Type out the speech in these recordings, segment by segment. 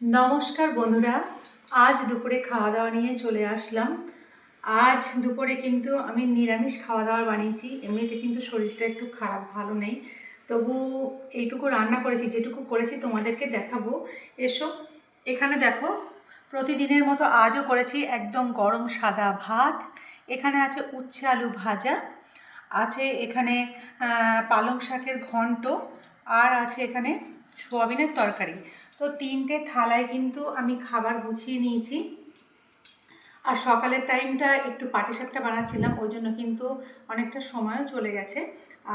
নমস্কার বন্ধুরা, আজ দুপুরে খাওয়া দাওয়া নিয়ে চলে আসলাম। আজ দুপুরে কিন্তু আমি নিরামিষ খাওয়া দাওয়া বানিয়েছি, এমনিতে কিন্তু শরীরটা একটু খারাপ, ভালো নেই। তবু এইটুকু রান্না করেছি, যেটুকু করেছি তোমাদেরকে দেখাবো। এসো, এখানে দেখো, প্রতিদিনের মতো আজও করেছি একদম গরম সাদা ভাত। এখানে আছে উচ্ছে আলু ভাজা, আছে এখানে পালং শাকের ঘন্ট, আর আছে এখানে সোয়াবিনের তরকারি। তো তিনটে থালায় কিন্তু আমি খাবার গুছিয়ে নিয়েছি। আর সকালের টাইমটা একটু পাটিসাপটা বানাচ্ছিলাম, ওই জন্য কিন্তু অনেকটা সময়ও চলে গেছে।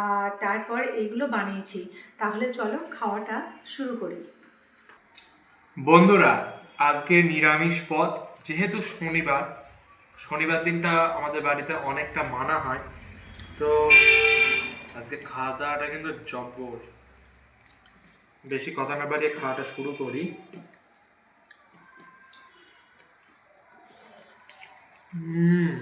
আর তারপর এইগুলো বানিয়েছি। তাহলে চলো খাওয়াটা শুরু করি। বন্ধুরা, আজকে নিরামিষ পথ। যেহেতু শনিবার শনিবার দিনটা আমাদের বাড়িতে অনেকটা মানা হয়। তো আজকে খাওয়া দাওয়াটা কিন্তু জব্বর। বেশি কথা না বাড়িয়ে খাওয়াটা শুরু করি। হুম।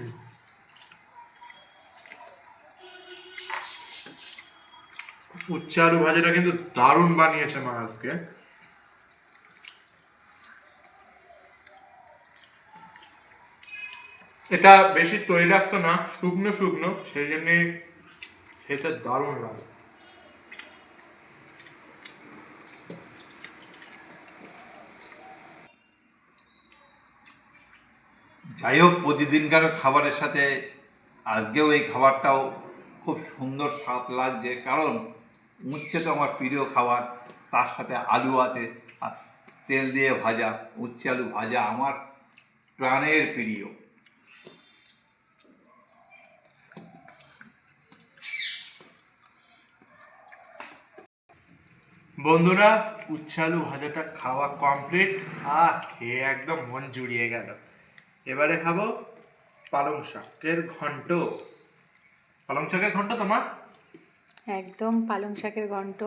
উচ্চ আলু ভাজাটা কিন্তু দারুণ বানিয়েছে মা আজকে। এটা বেশি তৈলাক্ত না, শুকনো শুকনো, সেই জন্য খেতে দারুণ লাগে। যাই হোক প্রতিদিনকার খাবারের সাথে আজকেও এই খাবারটাও খুব সুন্দর স্বাদ লাগছে। কারণ উচ্ছে তো আমার প্রিয় খাবার, তার সাথে আলু আছে, আর তেল দিয়ে ভাজা, উচ্ছে আলু ভাজা আমার প্রাণের প্রিয়। বন্ধুরা উচ্ছালু ভাজাটা খাওয়া কমপ্লিট আহ, খেয়ে একদম মন জুড়িয়ে গেল। এবারে খাব পালং শাকের ঘন্ট। পালং শাকের ঘন্ট তোমার? একদম পালং শাকের ঘন্ট।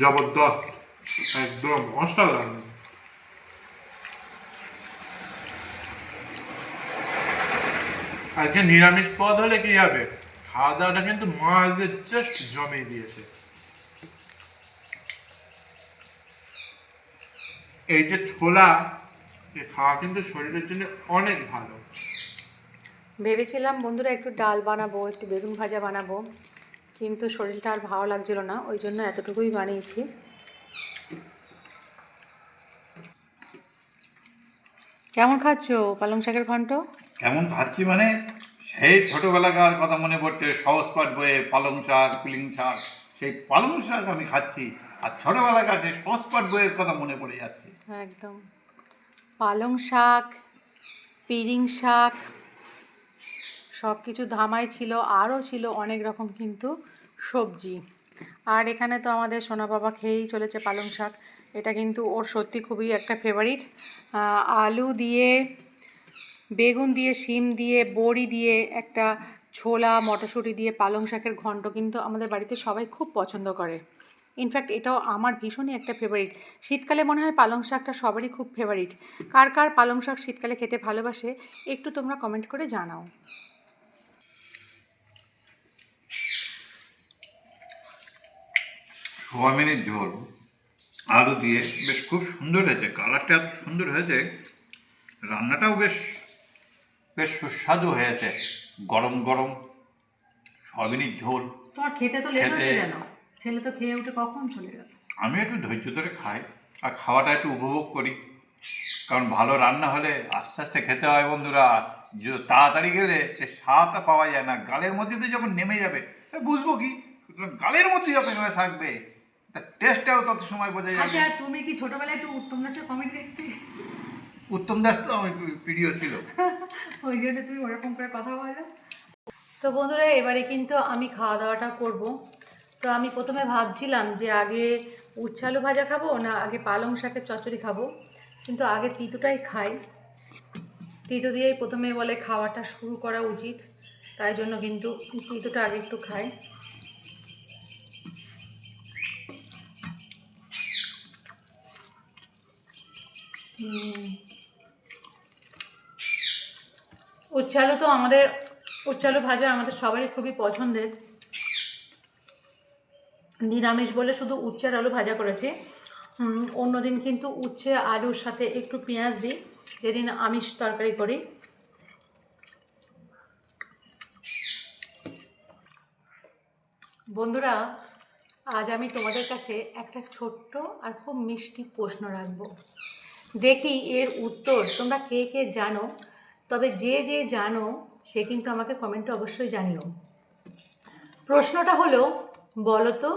জবরদস্ত একদম অসাধারণ। আজকে নিরামিষ পদ হলে কি হবে? খাওয়া দাওয়াটা কিন্তু মা আজকে জাস্ট জমিয়ে দিয়েছে। এই যে ছোলা এ খাওয়া কিন্তু শরীরের জন্য অনেক ভালো। ভেবেছিলাম বন্ধুরা একটু ডাল বানাবো একটু বেগুন ভাজা বানাবো কিন্তু শরীরটা আর ভালো লাগছিল না ওই জন্য এতটুকুই বানিয়েছি। কেমন খাচ্ছো পালং শাকের ঘন্ট? কেমন খাচ্ছি মানে সেই ছোটোবেলাকার কথা মনে পড়ছে, সহজ পাঠ বইয়ে পালং শাক, পিলিং শাক, সেই পালং শাক আমি খাচ্ছি, আর ছোটোবেলাকার সেই সহজ পাঠ বইয়ের কথা মনে পড়ে যাচ্ছে। একদম। পালং শাক পিরিং শাক সব কিছু ধামাই ছিল, আরও ছিল অনেক রকম কিন্তু সবজি। আর এখানে তো আমাদের সোনা বাবা খেয়েই চলেছে পালং শাক, এটা কিন্তু ওর সত্যি খুবই একটা ফেভারিট আলু দিয়ে বেগুন দিয়ে, শিম দিয়ে, বড়ি দিয়ে, একটা ছোলা, মটরশুঁটি দিয়ে, পালং শাকের ঘন্ট কিন্তু আমাদের বাড়িতে সবাই খুব পছন্দ করে। ইনফ্যাক্ট এটাও আমার ভীষণই একটা ফেভারিট শীতকালে মনে হয় পালং শাকটা সবারই খুব ফেভারিট কার কার পালং শাক শীতকালে খেতে ভালোবাসে, একটু তোমরা কমেন্ট করে জানাও। সোয়াবিনের ঝোল, আলু দিয়ে, বেশ খুব সুন্দর হয়েছে। কালারটা এত সুন্দর হয়েছে, রান্নাটাও বেশ বেশ সুস্বাদু হয়েছে। গরম গরম। সোয়াবিনের ঝোল। তোমার খেতে তো লেট হচ্ছে কেন ছেলে তো খেয়ে উঠে কখন চলে গেল? আমি একটু ধৈর্য ধরে খাই আর খাওয়াটা একটু উপভোগ করি। কারণ ভালো রান্না হলে আস্তে আস্তে খেতে হয় বন্ধুরা। যে তাড়াতাড়ি গেলে সে স্বাদটা পাওয়া যায় না। গালের মধ্যে তো যখন নেমে যাবে তা বুঝব কি? সুতরাং গালের মধ্যে যত সময় থাকবে তার টেস্টটাও তত সময় বোঝা যাবে। আচ্ছা তুমি কি ছোটবেলায় একটু উত্তম দাসের কমেডি দেখতে? উত্তম দাস তো আমার প্রিয় ছিল। ওই জন্য তুমি ওরকম করে কথা বলো। তো বন্ধুরা, এবারে কিন্তু আমি খাওয়া দাওয়াটা করব। তো আমি প্রথমে ভাবছিলাম যে আগে উচ্ছালু ভাজা খাব না আগে পালং শাকের চচ্চড়ি খাব। কিন্তু আগে তিতুটাই খাই। তিতো দিয়েই প্রথমে বলে খাওয়াটা শুরু করা উচিত। তাই জন্য কিন্তু তিতুটা আগে একটু খাই। হুম। উচ্ছে আলু তো আমাদের উচ্ছে আলু ভাজা আমাদের সবারই খুবই পছন্দের। নিরামিষ বলে শুধু উচ্ছের আলু ভাজা করেছি। অন্যদিন কিন্তু উচ্ছে, আলুর সাথে একটু পেঁয়াজ দিই, যেদিন আমিষ তরকারি করি। বন্ধুরা, আজ আমি তোমাদের কাছে একটা ছোট্ট আর খুব মিষ্টি প্রশ্ন রাখব। দেখি এর উত্তর তোমরা কে কে জানো? তবে যে যে জানো সে কিন্তু আমাকে কমেন্টে অবশ্যই জানিও। প্রশ্নটা হলো বলো তো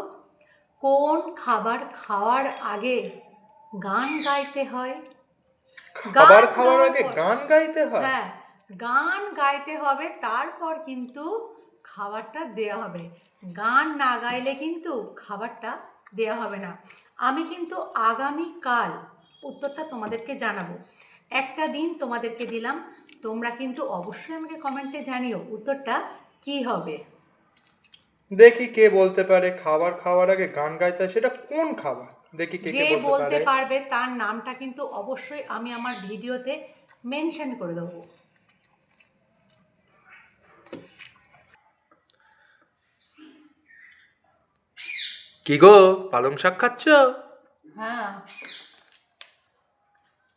কোন খাবার খাওয়ার আগে গান গাইতে হয়? খাবার খাওয়ার আগে গান গাইতে হয়? হ্যাঁ গান গাইতে হবে তারপর কিন্তু খাবারটা দেয়া হবে। গান না গাইলে কিন্তু খাবারটা দেয়া হবে না। আমি কিন্তু আগামীকাল উত্তরটা তোমাদেরকে জানাব। একটা দিন তোমাদেরকে দিলাম। তোমরা কিন্তু অবশ্যই আমাকে কমেন্টে জানিও উত্তরটা কি হবে। দেখি কে বলতে পারে খাবার খাওয়ার আগে গান গাইতে সেটা কোন খাবার? দেখি কে যে বলতে বলতে পারবে তার নামটা কিন্তু অবশ্যই আমি আমার ভিডিওতে মেনশন করে দেবো। কি গো পালং শাক খাচ্ছ? হ্যাঁ।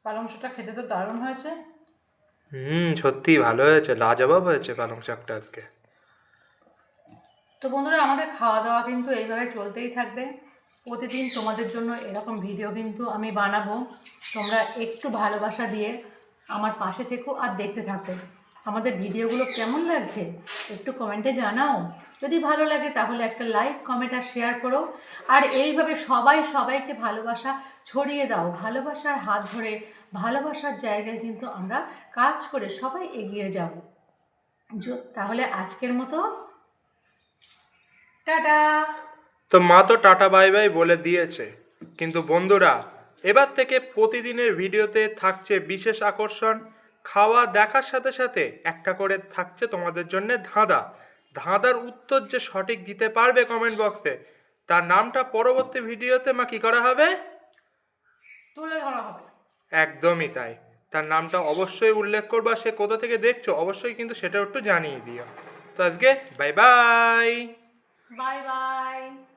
পালং শাকটা খেতে তো দারুণ হয়েছে। হুম সত্যি ভালো হয়েছে লাজবাব হয়েছে পালং শাকটা আজকে। তো বন্ধুরা আমাদের খাওয়া দাওয়া কিন্তু এইভাবে চলতেই থাকবে। প্রতিদিন তোমাদের জন্য এরকম ভিডিও কিন্তু আমি বানাবো। তোমরা একটু ভালোবাসা দিয়ে আমার পাশে থেকো আর দেখতে থাকো। আমাদের ভিডিওগুলো কেমন লাগছে একটু কমেন্টে জানাও। যদি ভালো লাগে তাহলে একটা লাইক কমেন্ট আর শেয়ার করো। আর এইভাবে সবাই সবাইকে ভালোবাসা ছড়িয়ে দাও। ভালোবাসার হাত ধরে, ভালোবাসার জায়গায় কিন্তু আমরা কাজ করে সবাই এগিয়ে যাব তাহলে আজকের মতো। টাটা! তো মা তো টাটা বাই বাই বলে দিয়েছে। কিন্তু বন্ধুরা, এবার থেকে প্রতিদিনের ভিডিওতে থাকছে বিশেষ আকর্ষণ। খাওয়া দেখার সাথে সাথে একটা করে থাকছে তোমাদের জন্য ধাঁধা। ধাঁধার উত্তর যে সঠিক দিতে পারবে কমেন্ট বক্সে তার নামটা পরবর্তী ভিডিওতে মা কি করা হবে? তুলে ধরা হবে। একদমই তাই। তার নামটা অবশ্যই উল্লেখ করবা সে কোথা থেকে দেখছ? অবশ্যই কিন্তু সেটা একটু জানিয়ে দিও। তো আজকে বাই বাই বাই বাই